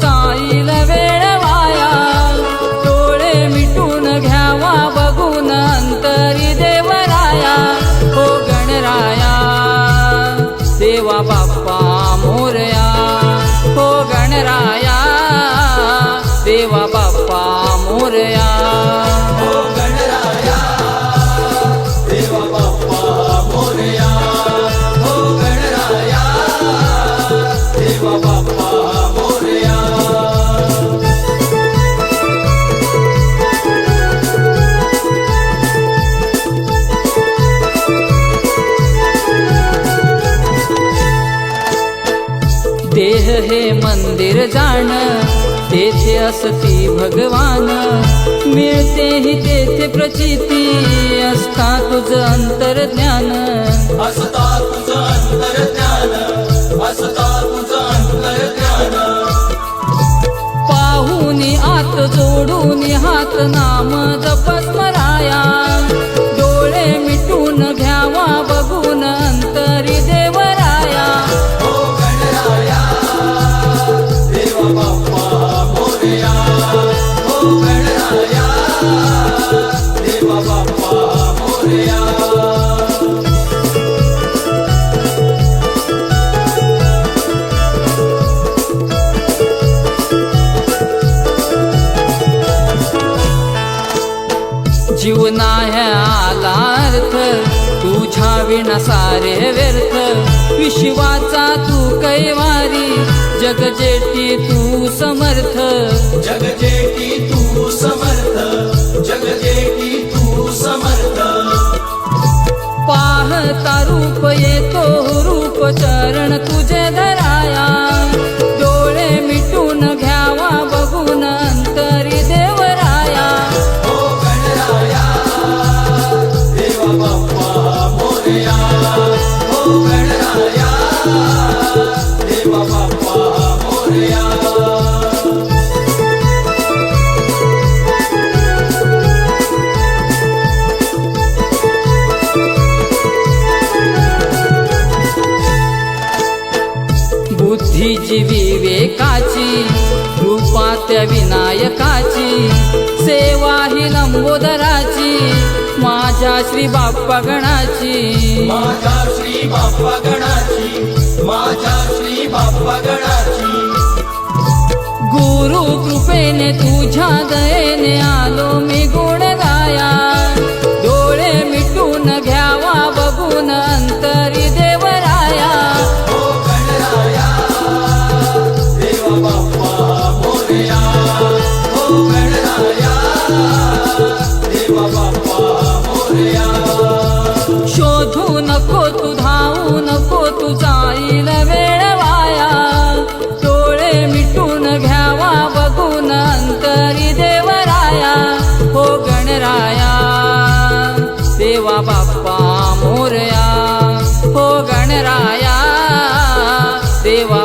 咋一来呗？हे मंदिर जाण तेथे असती भगवान. मिळतेही तेथे प्रचिती असता तुझ अंतर्ज्ञान. असता तुझं अंतर्ज्ञान असता तुझं अंतर्ज्ञान. पाहुनी आत जोडून हात नाम जपस्मराया जीवना ह्या आला अर्थ तुझ्या विना सारे व्यर्थ. विश्वाचा तू कैवारी जगजेटी तू सम रूप येतो रूप चरण तुझे धराया। बुद्धीची विवेकाची रूपा त्या विनायकाची सेवा ही लंबोदराची माझ्या श्री बाप्पा गणाची माझ्या श्री बाप्पा गणाची माझ्या श्री बाप्पा गणाची गुरु कृपेने तुझ्या दयेने जाईल वेळ वाया. डोळे मिटून घ्यावा बघून अंतरी देवराया. हो गणराया. देवा बाप्पा मोरया. हो गणराया. देवा